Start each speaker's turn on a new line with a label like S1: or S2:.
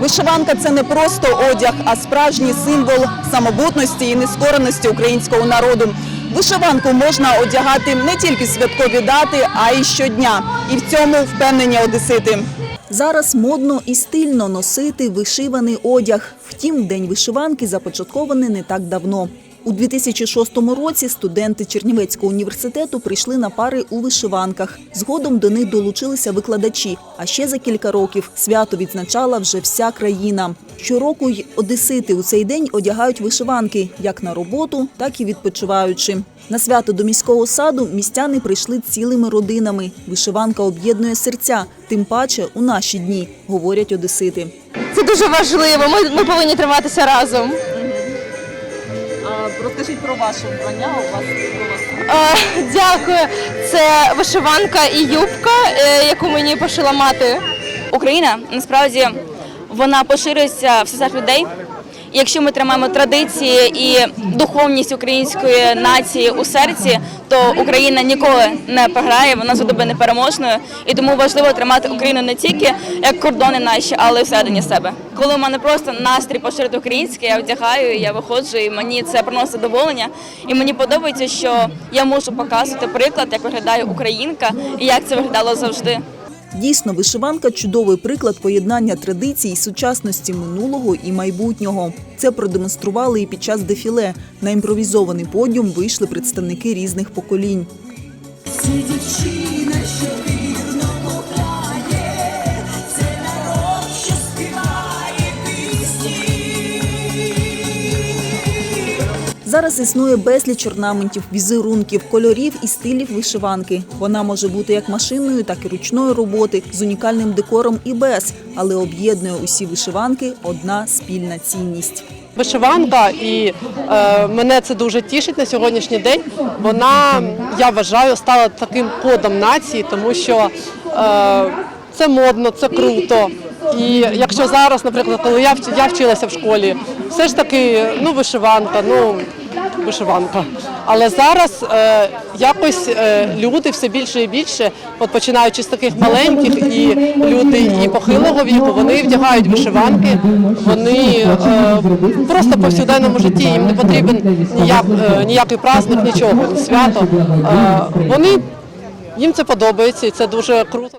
S1: Вишиванка це не просто одяг, а справжній символ самобутності і нескореності українського народу. Вишиванку можна одягати не тільки святкові дати, а й щодня. І в цьому впевнені одесити. Зараз модно і стильно носити вишиваний одяг. Втім, день вишиванки започаткований не так давно. У 2006 році студенти Чернівецького університету прийшли на пари у вишиванках. Згодом до них долучилися викладачі. А ще за кілька років свято відзначала вже вся країна. Щороку й одесити у цей день одягають вишиванки як на роботу, так і відпочиваючи. На свято до міського саду містяни прийшли цілими родинами. Вишиванка об'єднує серця, тим паче у наші дні, говорять одесити.
S2: Це дуже важливо. Ми, ми повинні триматися разом.
S1: Розкажіть про ваше вбрання. У вас
S2: Е, дякую. Це вишиванка і юбка, е, яку мені пошила мати.
S3: Україна насправді вона поширюється в серцях людей. Якщо ми тримаємо традиції і духовність української нації у серці, то Україна ніколи не програє, вона буде непереможною. І тому важливо тримати Україну не тільки як кордони наші, але й всередині себе. Коли в мене просто настрій поширити українське, я вдягаю, я виходжу, і мені це приносить задоволення. І мені подобається, що я можу показувати приклад, як виглядає українка і як це виглядало завжди.
S1: Дійсно, вишиванка чудовий приклад поєднання традицій сучасності минулого і майбутнього. Це продемонстрували і під час дефіле. На імпровізований подіум вийшли представники різних поколінь. Зараз існує безліч орнаментів, візерунків, кольорів і стилів вишиванки. Вона може бути як машинною, так і ручної роботи, з унікальним декором і без, але об'єднує усі вишиванки одна спільна цінність.
S4: Вишиванка, і е, мене це дуже тішить на сьогоднішній день. Вона, я вважаю, стала таким кодом нації, тому що е, це модно, це круто. І якщо зараз, наприклад, коли я, я вчилася в школі, все ж таки ну, вишиванка, ну вишиванка. Але зараз е, якось е, люди все більше і більше, от починаючи з таких маленьких, і люди і похилого віку, вони вдягають вишиванки, вони е, просто в повсякденному житті їм не потрібен ніяк, е, ніякий праздник, нічого, свято. Е, вони їм це подобається, і це дуже круто.